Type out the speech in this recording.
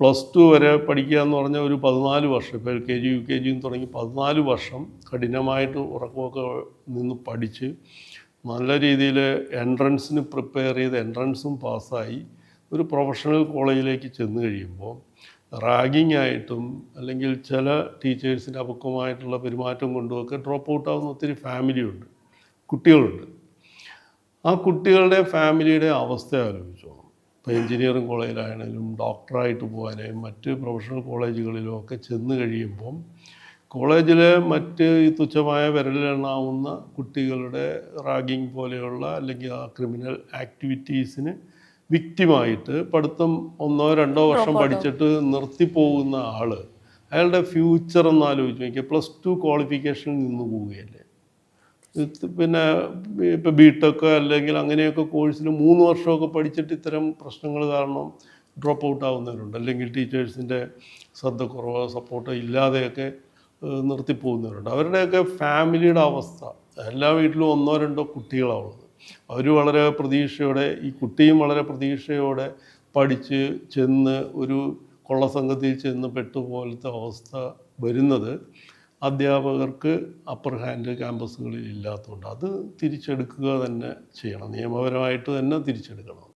Plus two വരെ പഠിക്കുക എന്ന് പറഞ്ഞാൽ ഒരു പതിനാല് വർഷം. ഇപ്പോൾ L K G U K ജിയും തുടങ്ങി പതിനാല് വർഷം കഠിനമായിട്ട് ഉറക്കമൊക്കെ നിന്ന് പഠിച്ച് നല്ല രീതിയിൽ എൻട്രൻസിന് പ്രിപ്പയർ ചെയ്ത് എൻട്രൻസും പാസ്സായി ഒരു പ്രൊഫഷണൽ കോളേജിലേക്ക് ചെന്ന് കഴിയുമ്പോൾ റാഗിങ് ആയിട്ടും അല്ലെങ്കിൽ ചില ടീച്ചേഴ്സിന്റെ അപക്വമായിട്ടുള്ള പെരുമാറ്റം കൊണ്ടുമൊക്കെ ഡ്രോപ്പ് ഔട്ട് ആവുന്ന ഒത്തിരി ഫാമിലിയുണ്ട് കുട്ടികളുണ്ട്. ആ കുട്ടികളുടെ ഫാമിലിയുടെ അവസ്ഥ ആലോചിച്ചോണം. ഇപ്പോൾ എഞ്ചിനീയറിംഗ് കോളേജിലാണെങ്കിലും ഡോക്ടറായിട്ട് പോകാനും മറ്റ് പ്രൊഫഷണൽ കോളേജുകളിലും ഒക്കെ ചെന്ന് കഴിയുമ്പം കോളേജിലെ മറ്റ് ഈ തുച്ഛമായ വിരലിലെണ്ണാവുന്ന കുട്ടികളുടെ റാഗിങ് പോലെയുള്ള അല്ലെങ്കിൽ ആ ക്രിമിനൽ ആക്ടിവിറ്റീസിന് വിക്റ്റിമായിട്ട് പഠിത്തം ഒന്നോ രണ്ടോ വർഷം പഠിച്ചിട്ട് നിർത്തിപ്പോകുന്ന ആൾ അയാളുടെ ഫ്യൂച്ചർ എന്ന് ആലോചിച്ച് നോക്കിയാൽ പ്ലസ് ടു ക്വാളിഫിക്കേഷനിൽ നിന്ന് പോവുകയല്ലേ? പിന്നെ ഇപ്പം ബി അല്ലെങ്കിൽ അങ്ങനെയൊക്കെ കോഴ്സിന് മൂന്ന് വർഷമൊക്കെ പഠിച്ചിട്ട് ഇത്തരം പ്രശ്നങ്ങൾ കാരണം ഡ്രോപ്പ് ഔട്ട് ആവുന്നവരുണ്ട്. അല്ലെങ്കിൽ ടീച്ചേഴ്സിന്റെ ശ്രദ്ധക്കുറവോ സപ്പോർട്ടോ ഇല്ലാതെയൊക്കെ നിർത്തിപ്പോകുന്നവരുണ്ട്. അവരുടെയൊക്കെ ഫാമിലിയുടെ അവസ്ഥ. എല്ലാ വീട്ടിലും ഒന്നോ രണ്ടോ കുട്ടികളാണ് ഉള്ളത്. അവർ വളരെ പ്രതീക്ഷയോടെ ഈ കുട്ടിയും വളരെ പ്രതീക്ഷയോടെ പഠിച്ച് ചെന്ന് ഒരു കൊള്ളസംഘത്തിൽ ചെന്ന് പെട്ടുപോലത്തെ അവസ്ഥ വരുന്നത് അധ്യാപകർക്ക് അപ്പർ ഹാൻഡ് ക്യാമ്പസുകളിൽ ഇല്ലാത്തതുകൊണ്ട് അത് തിരിച്ചെടുക്കുക തന്നെ ചെയ്യണം. നിയമപരമായിട്ട് തന്നെ തിരിച്ചെടുക്കണം.